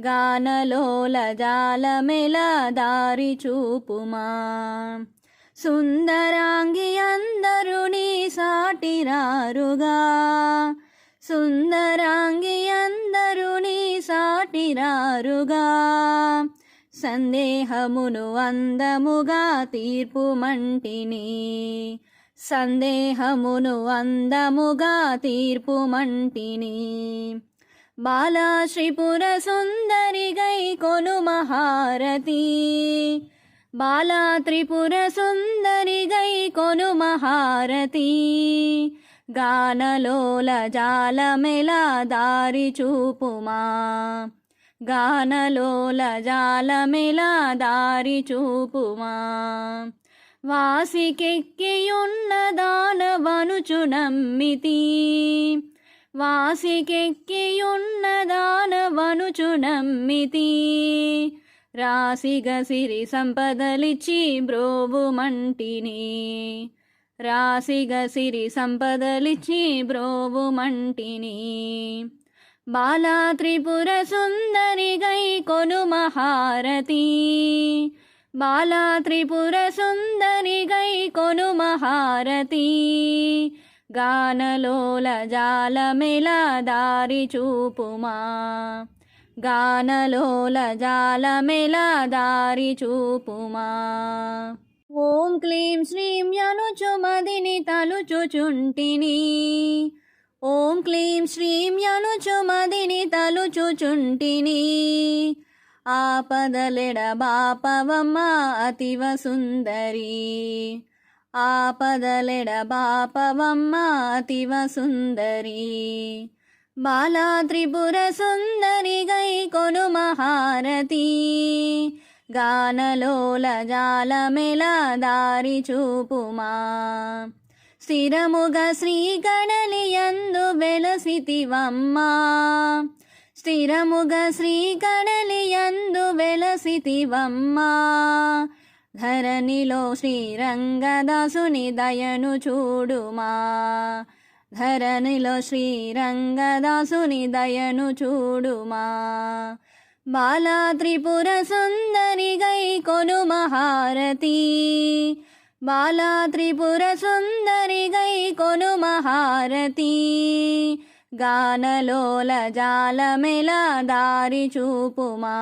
గానలోల జాలమెల దారి చూపుమా. సుందరాంగి అందరు నీ సాటిరారుగా. సుందరాంగి అందరు నీ సాటిరారుగా. సందేహమును అందముగా తీర్పు మంటిని సందేహమును అందముగా తీర్పు మంటిని బాలా సుందరి గై కొను మహారతి బాలా త్రిపుర సుందరి గై కొను మహారతి గానలోల జాలమెలా దారి చూపుమా గానలోల జాలమెలా దారి చూపుమా వాసికెక్కియున్న దానవనుచు నమ్మితి. వాసికెక్కియున్నదానవనుచు నమ్మితి. రాసిగ సిరి సంపదలిచి బ్రోవు మంటిని రాసిగ సిరి సంపదలిచి బ్రోవు మంటిని బాలా త్రిపుర సుందరి గై కొను మహారతి. బాలా త్రిపుర సుందరి గై కొను మహారతి. గానలోల జాలమెల దారి చూపుమా. గానలోల జాలమెల దారి చూపుమా. ఓం క్లీం శ్రీం యనుచు మదిని తలుచుచుంటిని ఓం క్లీం శ్రీం యనుచు మదిని తలుచుచుంటిని ఆపదలెడ బాపవమ్మ అతివ సుందరి. ఆపదలెడ అతివ సుందరి బాలా త్రిపుర సుందరి గై కొను మహారతి. గానలోల జాలమెల దారి చూపుమా. స్థిరముగ శ్రీకణలియందు వెలసితివమ్మా. స్థిరముగ శ్రీకణలియందు వెలసితివమ్మా. ధరణిలో శ్రీరంగదాసుని దయను చూడుమా. ధరణిలో శ్రీరంగదాసుని దయను చూడుమా. బాలా త్రిపుర సుందరి గై కొను మహారతి. బాలా త్రిపుర సుందరి గై కొను మహారతి. గానలోల జాలమెల దారి చూపుమా.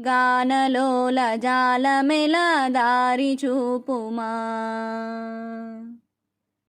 గానలోల జాలమెల దారి చూపుమా.